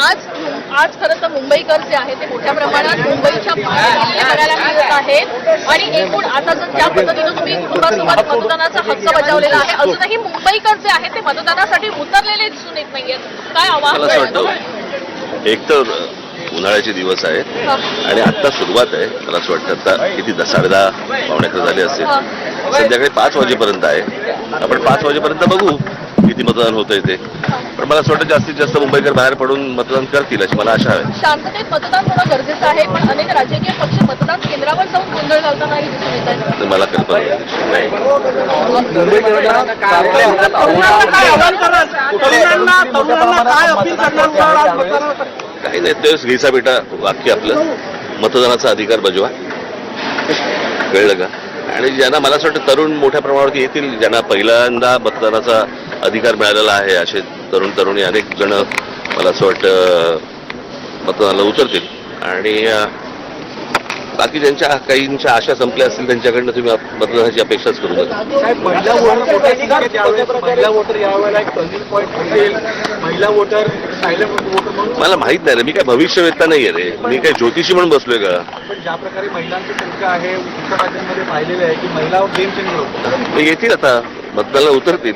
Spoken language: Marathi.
आज आज खरं तर मुंबईकर जे आहे ते मोठ्या प्रमाणात मुंबईच्या बघायला मिळत आहेत. आणि एकूण आता जर ज्या पद्धतीनं तुम्ही कुटुंबासोबत मतदानाचा हक्क बजावलेला आहे अजूनही मुंबईकर जे आहेत ते मतदानासाठी उतरलेले दिसून येत नाहीयेत काय आवाहन एक तर उन्हाळ्याचे दिवस आहेत. आणि आत्ता सुरुवात आहे. मला असं वाटतं आता किती द- साडेदहा पावणे अकरा झाले असेल. संध्याकाळी पाच वाजेपर्यंत आहे. आपण पाच वाजेपर्यंत बघू किती मतदान होतंय ते. मला असं वाटतं जास्तीत जास्त मुंबईकर बाहेर पडून मतदान करतील अशी मला आशा आहे? शांततेत मतदान होणं गरजेचं आहे पण अनेक राजकीय पक्ष मतदान केंद्रावर जाऊन गोंधळ घालतानाही दिसून येत आहेत. मला कल्पना? काही नाही ते घ्यायचा बेटा वाक्य आपलं. मतदानाचा अधिकार बजवा. कळलं का आणि ज्यांना मला असं वाटतं तरुण मोठ्या प्रमाणावरती येतील ज्यांना पहिल्यांदा मतदानाचा अधिकार मिळालेला आहे असे तरुण तरुणी अनेक जण मला असं वाटतं मतदानाला उतरतील. आणि बाकी ज्यांच्या काहींच्या आशा संपल्या असतील त्यांच्याकडनं तुम्ही मतदानाची अपेक्षाच करू नका. मला माहीत नाही रे मी काय भविष्यवेत्ता नाही आहे रे. मी काय ज्योतिषी म्हणून बसलोय का? पण ज्या प्रकारे महिलांची संख्या आहे उत्तर राज्यांमध्ये पाहिलेलं आहे की महिला गेम चेंजर होतात ते येतील आता. मतदानाला उतरतील.